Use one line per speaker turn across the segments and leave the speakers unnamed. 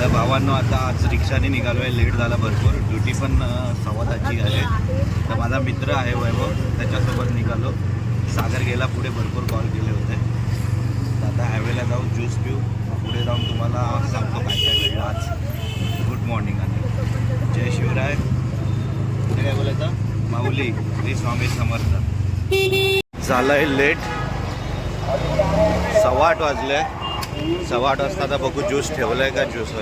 तर भावांनो आता आज रिक्षाने निघालो आहे लेट झाला भरपूर. ड्युटी पण अं, आहे तर माझा मित्र आहे वैभव. त्याच्यासोबत निघालो. सागर गेला. पुढे भरपूर कॉल केले होते. तर आता हायवेला जाऊ. ज्यूस पिऊ. पुढे जाऊन तुम्हाला सांगतो काय काय घडलं आज. गुड मॉर्निंग आणि जय शिवराय. कुठे काय बोलायचं? माऊली. श्री स्वामी समर्थ. झालं आहे लेट सव्वा आठ वाजले. सव्वा आठ वाजता आता बघू ज्यूस ठेवलाय का ज्यूस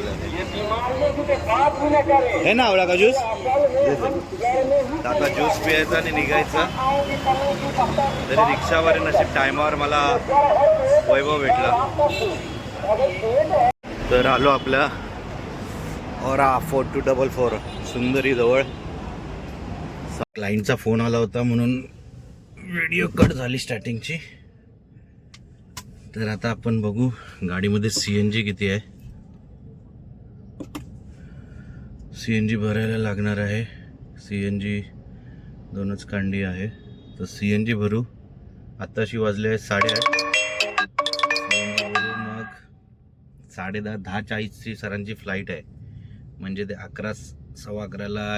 हे ना आवडा का ज्यूस? आता ज्यूस पियायचा आणि निघायचा. तरी रिक्षावर नशीब टायमावर मला वैभव भेटला. तर आलो आपल्या aura four two double four Sundari जवळ क्लायंटचा फोन आला होता म्हणून व्हिडिओ कट झाली स्टार्टिंगची तर आता आपण बघू गाडीमध्ये सी एन जी किती आहे. सी एन जी भरायला लागणार आहे. सी एन जी दोनच कांडी आहे. तर सी एन जी भरू. आत्ताशी वाजले आहे साडेआठ CNG भरू मग साडे दहा दहा चाळीसची सरांची फ्लाईट आहे. म्हणजे ते अकरा सव्वा अकराला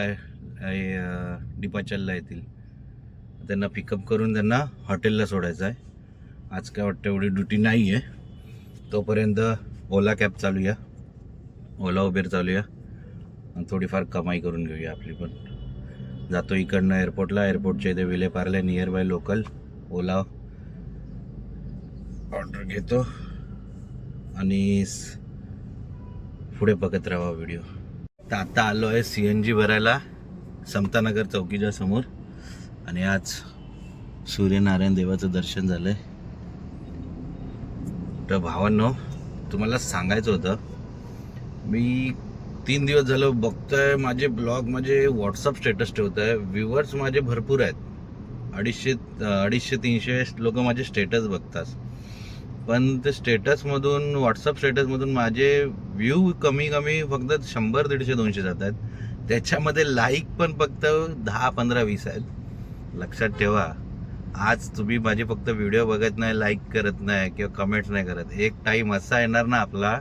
डिपाचलला येतील. त्यांना पिकअप करून त्यांना हॉटेलला सोडायचं आहे. आज काय वाटतं एवढी ड्युटी नाही आहे तोपर्यंत ओला कॅब चालूया. ओला उबेर चालूया. आणि थोडीफार कमाई करून घेऊया आपली पण. जातो इकडनं एअरपोर्टला एअरपोर्टच्या इथे Vile Parle near by local Ola. Order घेतो. आणि पुढे बघत राहा व्हिडिओ तर आता आलो आहे सी एन जी भरायला. समतानगर चौकीच्या समोर. आणि आज सूर्यनारायण देवाचं दर्शन झालं आहे तर भावांनो तुम्हाला सांगायचं होतं मी तीन दिवस झालं बघतोय माझे ब्लॉग माझे व्हॉट्सअप स्टेटस ठेवत आहे व्ह्युअर्स माझे भरपूर आहेत. अडीचशे अडीचशे तीनशे लोक माझे स्टेटस बघतात. पण ते स्टेटसमधून व्हॉट्सअप स्टेटसमधून माझे व्ह्यू कमी कमी फक्त शंभर दीडशे दोनशे जात आहेत. त्याच्यामध्ये लाईक पण फक्त दहा पंधरा वीस आहेत. लक्षात ठेवा. आज तुम्ही माझे फक्त व्हिडिओ बघत नाही लाईक करत नाही किंवा कमेंट्स नाही करत. एक टाईम असा येणार ना आपला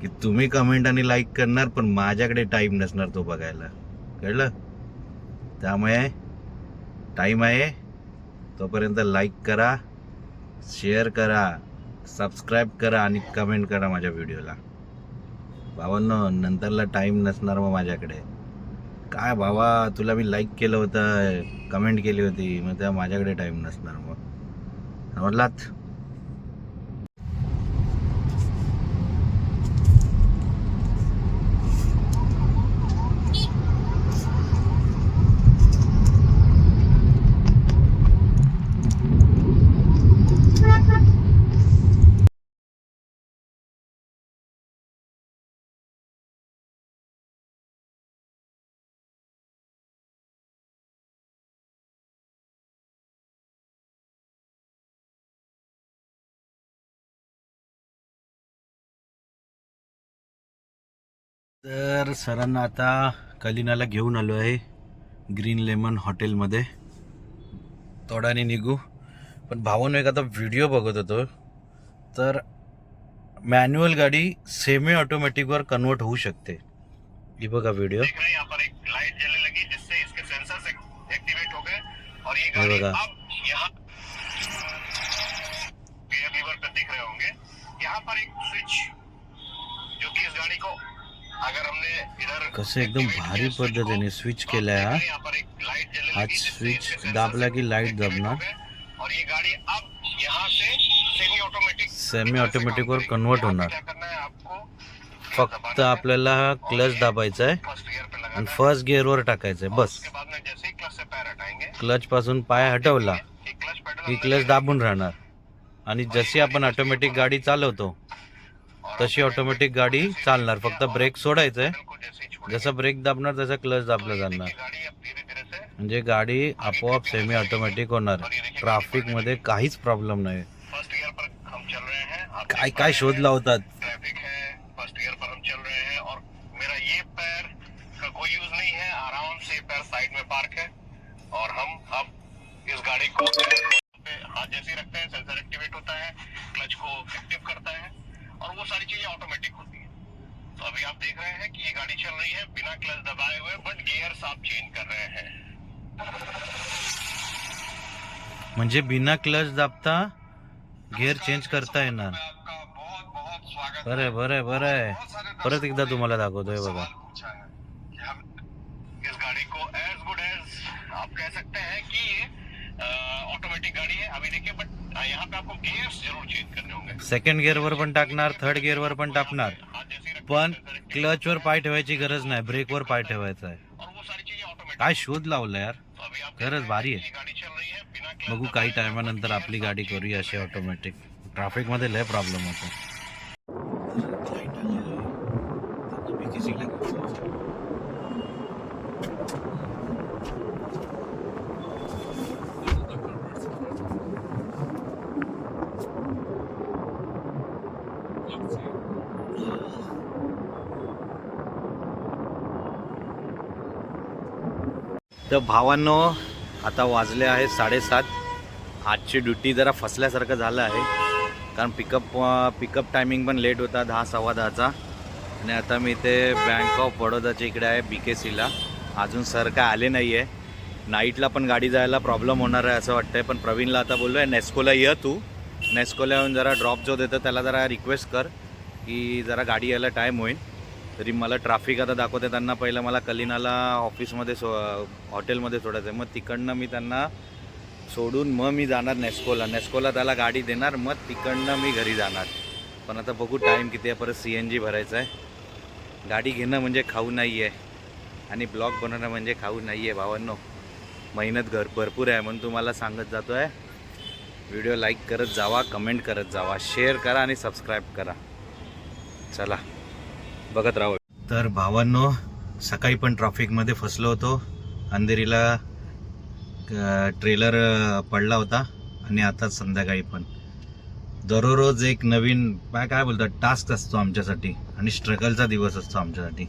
की तुम्ही कमेंट आणि लाईक करणार पण माझ्याकडे टाईम नसणार तो बघायला. कळलं? त्यामुळे टाईम आहे. तोपर्यंत लाईक करा शेअर करा सबस्क्राईब करा आणि कमेंट करा माझ्या व्हिडिओला बाबांनो नंतरला टाईम नसणार मग माझ्याकडे. काय भावा तुला मी लाईक केलं होतं कमेंट केली होती मग त्या माझ्याकडे टाईम नसणार मग. समजलात? तर सरांना आता कलिनाला घेऊन आलो आहे ग्रीन लेमन हॉटेलमध्ये. तोडाने निघू. पण भावानं एक आता व्हिडिओ बघत होतो. तर मॅन्युअल गाडी सेमी ऑटोमॅटिकवर कन्वर्ट होऊ शकते. ही बघा व्हिडिओ.
हैं
बघा.
यहाँ पर एक स्विच जो कि इस गाड़ी को
कसं एकदम भारी पद्धतीने स्विच
तो
केलाय
आप
हा. आज स्विच दाबला की
activate
दबणार.
सेमी ऑटोमेटिक
सेमी ऑटोमॅटिक वर कन्वर्ट होणार.
है
फक्त आपल्याला क्लच दाबायचा आहे.
फर्स्ट गियर पे
आणि फर्स्ट गिअरवर टाकायचं आहे. बस.
क्लच
पासून पाय हटवला की क्लच दाबून राहणार. आणि जशी आपण ऑटोमॅटिक गाडी चालवतो तशी ऑटोमॅटिक गाडी चालणार. फक्त ब्रेक सोडायचं आहे
जैसे
ब्रेक दाबणार तसं क्लच दाबलं जाणार. म्हणजे गाडी आपोआप सेमी ऑटोमॅटिक होणार ट्रॅफिकमध्ये काहीच प्रॉब्लेम नाही काय काय शोध लावतात?
ऑटोमेटिक होती है। तो अभी आप देख रहे हैं कि ये गाड़ी चल रही है बिना क्लच दबाए हुए बट गियर्स आप चेंज कर रहे हैं।
म्हणजे बिना क्लच दाबता गिअर चेंज करता येणार.
बहुत स्वागत
बरं बरं बरं आहे. परत एकदा तुम्हाला दाखवतोय बघा.
है इस गाड़ी को एज गुड एज आप कह सकते हैं कि ये ऑटोमेटिक गाड़ी है अभी देखिए बट यहाँ पे आपको गियर्स जरूर चेंज करने होंगे.
सेकंड गिअरवर पण टाकणार थर्ड गिअरवर पण टाकणार.
ही
पण। क्लचवर पाय ठेवायची गरज नाही ब्रेकवर पाय ठेवायचा आहे.
और वो सारी चीजें ऑटोमेटिक
काय शोध लावला यार?
तो अभी आप
खरंच भारी आहे.
ये गाड़ी चल रही है बिना क्लच
बघू काही टायमानंतर आपली गाडी करूया अशी ऑटोमॅटिक ट्रॅफिकमध्ये लय प्रॉब्लेम होतो. तर भावांनो आता वाजले आहे साडेसात. आजची ड्युटी जरा फसल्यासारखं झालं आहे. कारण पिकअप पिकअप टायमिंग पण लेट होता दहा सव्वा दहाचा. आणि आता मी इथे बँक ऑफ बडोदाच्या इकडे आहे बी के सीला अजून सर काय आले नाही आहे नाईटला पण गाडी जायला प्रॉब्लेम होणार आहे असं वाटतंय. पण प्रवीणला आता बोललो आहे नेस्कोला ये तू. नेस्कोला येऊन जरा ड्रॉप जो देतो त्याला जरा रिक्वेस्ट कर की जरा गाडी यायला टाईम होईल. तरी मला ट्रॅफिक आता दाखवते. त्यांना पहिलं मला कलिनाला ऑफिसमध्ये सो हॉटेलमध्ये सोडायचं आहे मग तिकडनं मी त्यांना सोडून मग मी जाणार नेस्कोला नेस्कोला त्याला गाडी देणार मग तिकडनं मी घरी जाणार. पण आता बघू टाईम किती आहे. परत सी एन जी भरायचं आहे गाडी घेणं म्हणजे खाऊ नाही आहे आणि ब्लॉग बनवणं म्हणजे खाऊ नाही आहे भावांनो. मेहनत घर भरपूर आहे म्हणून तुम्हाला सांगत जातो आहे व्हिडिओ लाईक करत जावा कमेंट करत जावा. शेअर करा आणि सबस्क्राईब करा. चला. बघत राहू. तर भावांनो सकाळी पण ट्रॅफिकमध्ये फसलो होतो. अंधेरीला ट्रेलर पडला होता आणि आता संध्याकाळी पण. दररोज एक नवीन काय काय बोलतात टास्क असतो आमच्यासाठी आणि स्ट्रगलचा दिवस असतो आमच्यासाठी.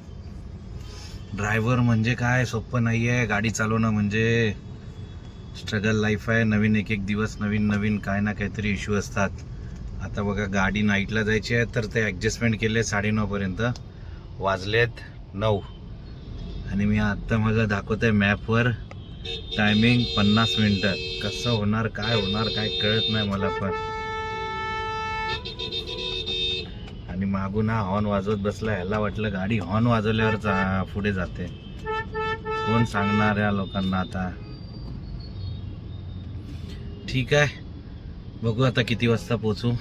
ड्रायव्हर म्हणजे काय सोपं नाही आहे गाडी चालवणं म्हणजे स्ट्रगल लाईफ आहे. नवीन एक एक दिवस नवीन नवीन काय ना काहीतरी इश्यू असतात. आता बघा गाडी नाईटला जायची आहे तर ते ॲडजस्टमेंट केले साडेनऊपर्यंत. वाजलेत नऊ. आणि मी आत्ता मग दाखवत आहे मॅपवर टायमिंग पन्नास मिनटं. कसं होणार काय होणार काय कळत नाही मला पण. आणि मागून हा हॉर्न वाजवत बसला ह्याला वाटलं गाडी हॉर्न वाजवल्यावर जा पुढे जाते. कोण सांगणार या लोकांना आता? ठीक आहे. बघू आता किती वाजता पोचू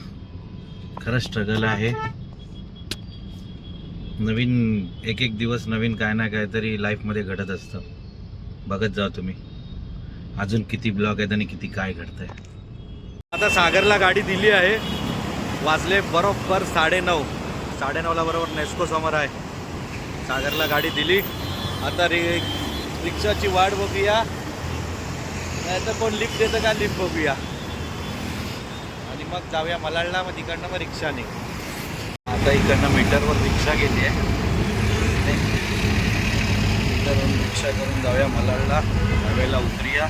खरं स्ट्रगल आहे. नवीन एक एक दिवस नवीन काय ना काहीतरी लाईफमध्ये घडत असतं. बघत जा तुम्ही. अजून किती ब्लॉग आहेत आणि किती काय घडतंय. आता सागरला गाडी दिली आहे. वाजले बरोबर साडेनऊ. साडेनऊला बरोबर नेस्को समोर आहे. सागरला गाडी दिली. आता रि रिक्षाची वाट बघूया. नाहीतर कोण लिफ्ट देतं का? लिफ्ट बघूया. आणि मग जाऊया मलाडला मग तिकडनं मग रिक्षाने. आता इकडनं मीटरवर रिक्षा गेली आहे. मीटरवरून रिक्षा करून जाऊया मलाडला. हवेला उतरूया.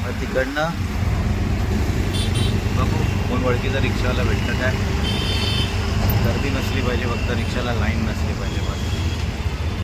मग तिकडनं बघू कोण ओळखीचा रिक्षावाला भेटतं काय. गर्दी नसली पाहिजे फक्त रिक्षाला लाईन नसली पाहिजे.